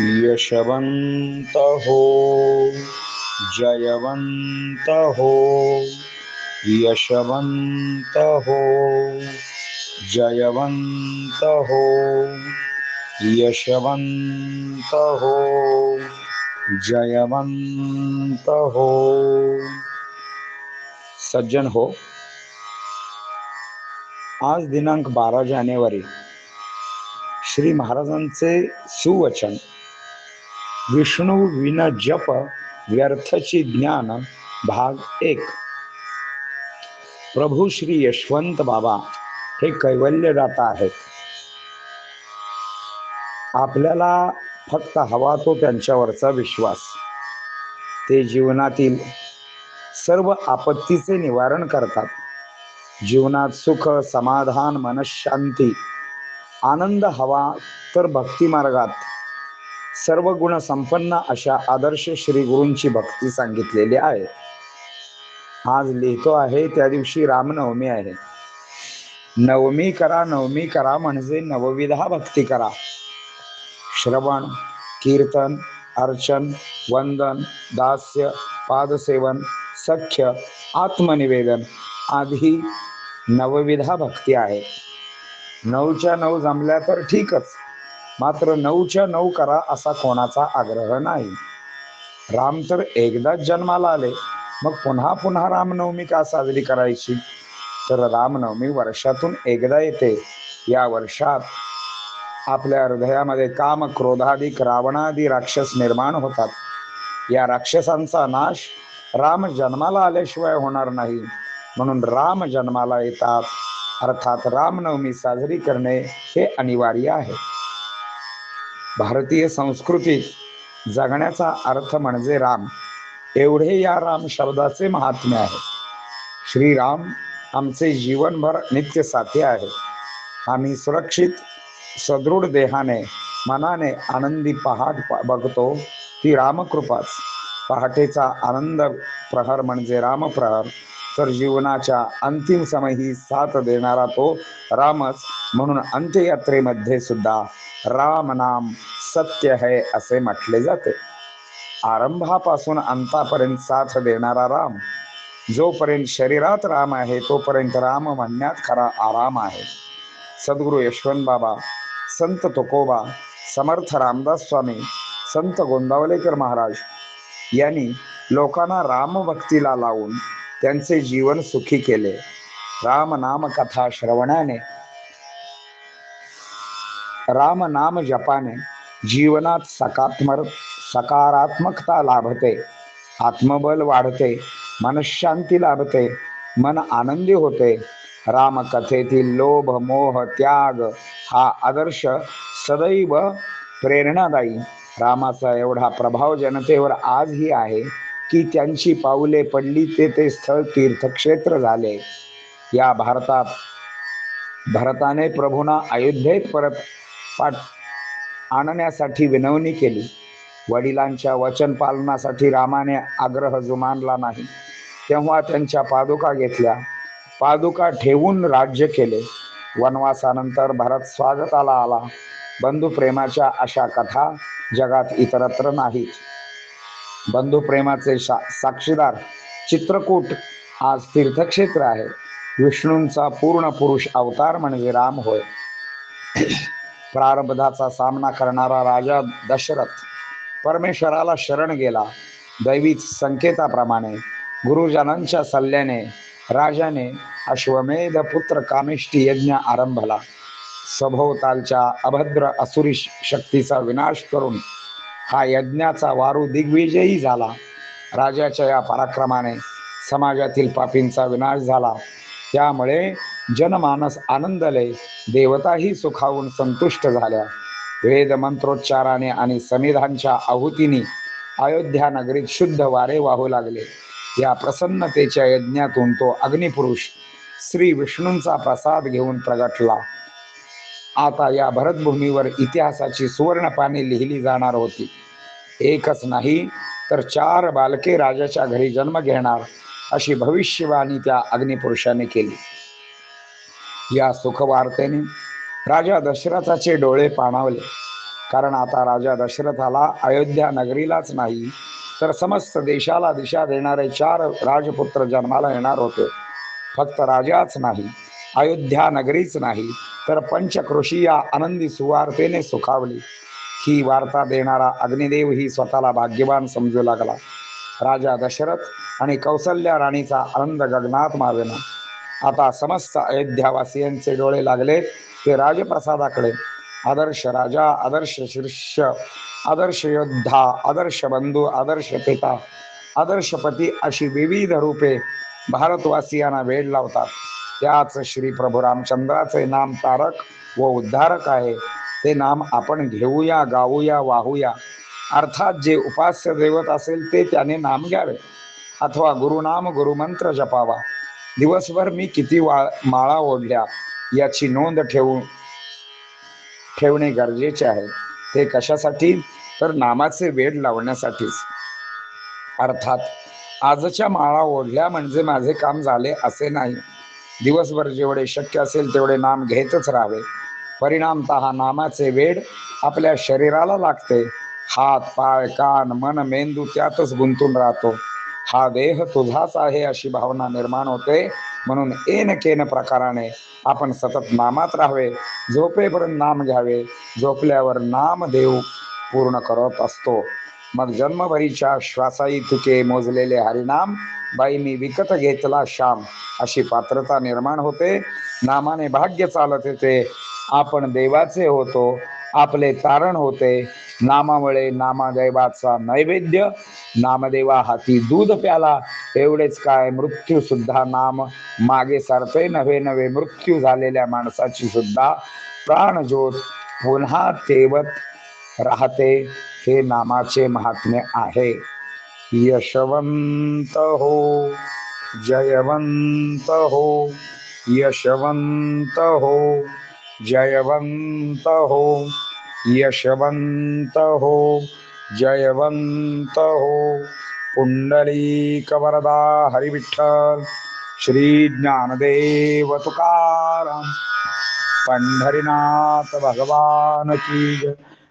यशवंत हो जयवंत हो यशवंत हो जयवंत हो यशवंत हो जयवंत हो सज्जन हो आज दिनांक बारा जानेवारी श्री महाराजांचे सुवचन। विष्णू विन जप व्यर्थची ज्ञान भाग एक. प्रभू श्री यशवंत बाबा हे कैवल्यदाता आहेत. आपल्याला फक्त हवा तो त्यांच्यावरचा विश्वास. ते जीवनातील सर्व आपत्तीचे निवारण करतात. जीवनात सुख समाधान मनशांती आनंद हवा तर भक्तिमार्गात सर्व गुण संपन्न अशा आदर्श श्री गुरूंची भक्ती सांगितलेली आहे. आज लिहितो आहे त्या दिवशी रामनवमी आहे. नवमी करा नवमी करा म्हणजे नवविधा भक्ती करा. श्रवण कीर्तन अर्चन वंदन दास्य पादसेवन सख्य आत्मनिवेदन आधी नवविधा भक्ती आहे. नऊच्या नऊ जमल्या तर ठीकच. मात्र नऊच्या नऊ करा असा कोणाचा आग्रह नाही. राम तर एकदाच जन्माला आले. मग पुन्हा पुन्हा रामनवमी का साजरी करायची? तर रामनवमी वर्षातून एकदा येते. या वर्षात आपल्या हृदयामध्ये काम क्रोधाधिक रावणादी राक्षस निर्माण होतात. या राक्षसांचा नाश राम जन्माला आल्याशिवाय होणार नाही. म्हणून राम जन्माला येतात. अर्थात रामनवमी साजरी करणे हे अनिवार्य आहे. भारतीय संस्कृतीत जगण्याचा अर्थ म्हणजे राम. एवढे या राम शब्दाचे महात्म्य आहे. श्रीराम आमचे जीवनभर नित्य साथी आहे. आम्ही सुरक्षित सदृढ देहाने मनाने आनंदी पहाट बघतो ती रामकृपाच. पहाटेचा आनंद प्रहर म्हणजे रामप्रहर. तर जीवनाच्या अंतिम समयी साथ देणारा तो रामच म्हणून अंत्ययात्रेमध्ये सुद्धा राम नाम सत्य है असे म्हटले जाते. आरंभापासून अंतापर्यंत साथ देणारा राम जोपर्यंत शरीरात राम आहे तोपर्यंत राम म्हणण्यात खरा आराम आहे. सद्गुरू यशवंत बाबा संत तुकोबा समर्थ रामदास स्वामी संत गोंदावलेकर महाराज यांनी लोकांना रामभक्तीला लावून त्यांचे जीवन सुखी केले. राम नाम कथा श्रवणाने राम नाम जपाने जीवनात सकात्मक सकारात्मकता लाभते आत्मबल वाढते मनशांती लाभते मन आनंदी होते. रामकथेतील लोभ मोह त्याग हा आदर्श सदैव प्रेरणादायी. रामाचा एवढा प्रभाव जनतेवर आजही आहे. की त्यांची पाऊले पडली ते ते स्थळ तीर्थक्षेत्र झाले. या भारतात भरताने प्रभूंना अयोध्येत परत पाठ आणण्यासाठी विनवणी केली. वडिलांच्या वचन पालनासाठी रामाने आग्रह जुमानला नाही. तेव्हा त्यांच्या पादुका घेतल्या. पादुका ठेवून राज्य केले. वनवासानंतर भरत स्वागताला आला. बंधुप्रेमाच्या अशा कथा जगात इतरत्र नाहीत. बंधू प्रेमाचे साक्षीदार. चित्रकूट आज तीर्थक्षेत्र आहे. विष्णूंचा पूर्ण पुरुष अवतार म्हणजे राम होय. प्रारब्धाचा सामना करणारा राजा दशरथ परमेश्वराला शरण गेला. दैवीच संकेताप्रमाणे गुरुजनांच्या सल्ल्याने राजाने अश्वमेध पुत्र कामिष्टी यज्ञ आरंभला. सभोवतालच्या अभद्र असुरी शक्तीचा विनाश करून हा यज्ञाचा वारू दिग्विजयी झाला. राजाच्या या पराक्रमाने समाजातील पापींचा विनाश झाला. त्यामुळे जनमानस आनंदले देवताही सुखावून संतुष्ट झाल्या. वेद मंत्रोच्चाराने आणि संविधानच्या आहुतीने अयोध्या नगरीत शुद्ध वारे वाहू लागले. या प्रसन्नतेच्या यज्ञातून तो अग्निपुरुष श्री विष्णूंचा प्रसाद घेऊन प्रगटला. आता या भरतभूमीवर इतिहासाची सुवर्ण पाने लिहिली जाणार होती. एकच नाही तर चार बालके राजाच्या घरी जन्म घेणार अशी भविष्यवाणी त्या अग्निपुरुषाने केली. या सुखवार्तेने राजा दशरथाचे डोळे पाणावले. कारण आता राजा दशरथाला अयोध्या नगरीलाच नाही तर समस्त देशाला दिशा देणारे चार राजपुत्र जन्माला येणार होते. फक्त राजाच नाही अयोध्या नगरीच नाही तर पंचकृषी या आनंदी सुवार्तेने सुखावली. ही वार्ता देणारा अग्निदेव ही स्वतःला भाग्यवान समजू लागला. राजा दशरथ आणि कौसल्या राणीचा आनंद गगनात मावेना. आता समस्त अयोध्यावासियांचे डोळे लागले ते राजप्रसादाकडे. आदर्श राजा आदर्श शिष्य आदर्श योद्धा आदर्श बंधू आदर्श पिता आदर्श पती अशी विविध रूपे भारतवासियांना वेळ लावतात. त्याच श्री प्रभू रामचंद्राचे नाम तारक व उद्धारक आहे. ते नाम आपण घेऊया गाऊया वाहूया. अर्थात जे उपास्य दैवत असेल ते त्याने नाम घ्यावे. अथवा गुरुनाम गुरुमंत्र जपावा. दिवसभर मी किती वा माळा ओढल्या याची नोंद ठेवू ठेवणे गरजेचे आहे. ते कशासाठी? तर नामाचे वेड लावण्यासाठीच. अर्थात आजच्या माळा ओढल्या म्हणजे माझे काम झाले असे नाही. दिवसभर जेवढे शक्य असेल तेवढे नाम घेतच राहावे. परिणामत नामाचे वेड आपल्या शरीराला लागते. हात पाय कान मन मेंदू त्यातच गुंतून राहतो. हा देह तुझाच आहे अशी भावना निर्माण होते. म्हणून एन केन प्रकाराने आपण सतत नामात राहावे. झोपेपर्यंत नाम घ्यावे. झोपल्यावर नाम देव पूर्ण करत असतो. मग जन्मभरीच्या श्वासाई तुके मोजलेले हरिनाम बाई मी विकत घेतला श्याम अशी पात्रता निर्माण होते. नामाने भाग्य चालत येते. आपण देवाचे होतो आपले तारण होते. नामामुळे नामदेवाचा नैवेद्य नामदेवा हाती दूध प्याला. एवढेच काय मृत्यू सुद्धा नाम मागे सरते नवे नवे मृत्यू झालेल्या माणसाची सुद्धा प्राणज्योत पुन्हा तेवत राहते. हे नामाचे महात्म्य आहे. यशवंत हो जयवंत हो यशवंत हो जयवंत हो यशवंत हो जयवंत हो. पुंडली कवरदा हरिविठ्ठल श्री ज्ञानदेव तुकाराम पंढरीनाथ भगवान की जय.